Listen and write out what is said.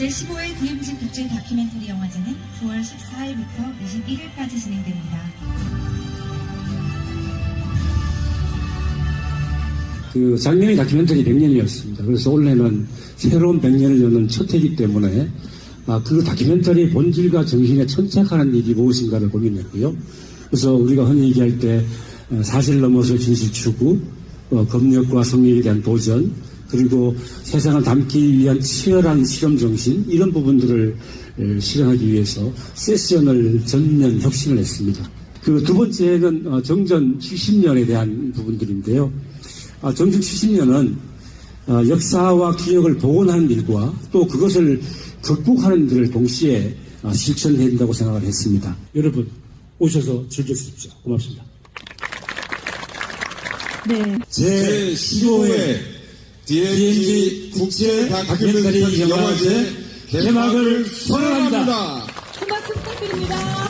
제15회 DMZ 국제 다큐멘터리 영화제는 9월 14일부터 21일까지 진행됩니다. 그 작년이 다큐멘터리 100년이었습니다. 그래서 올해는 새로운 100년을 여는 첫 해이기 때문에 아, 그 다큐멘터리 본질과 정신에 천착하는 일이 무엇인가를 고민했고요. 그래서 우리가 흔히 얘기할 때 어, 사실 넘어서 진실 추구, 어, 검역과 성리에 대한 도전, 그리고 세상을 담기 위한 치열한 실험 정신 이런 부분들을 에, 실현하기 위해서 세션을 전면 혁신을 했습니다. 그 두 번째는 어, 정전 70년에 대한 부분들인데요. 아, 정중 70년은 어, 역사와 기억을 복원하는 일과 또 그것을 극복하는 일을 동시에 어, 실천해야 된다고 생각을 했습니다. 여러분 오셔서 즐겨주십시오. 고맙습니다. 네. 제15회 DMZ 국제 다큐멘터리 영화제 개막을 선언합니다. 부탁드립니다.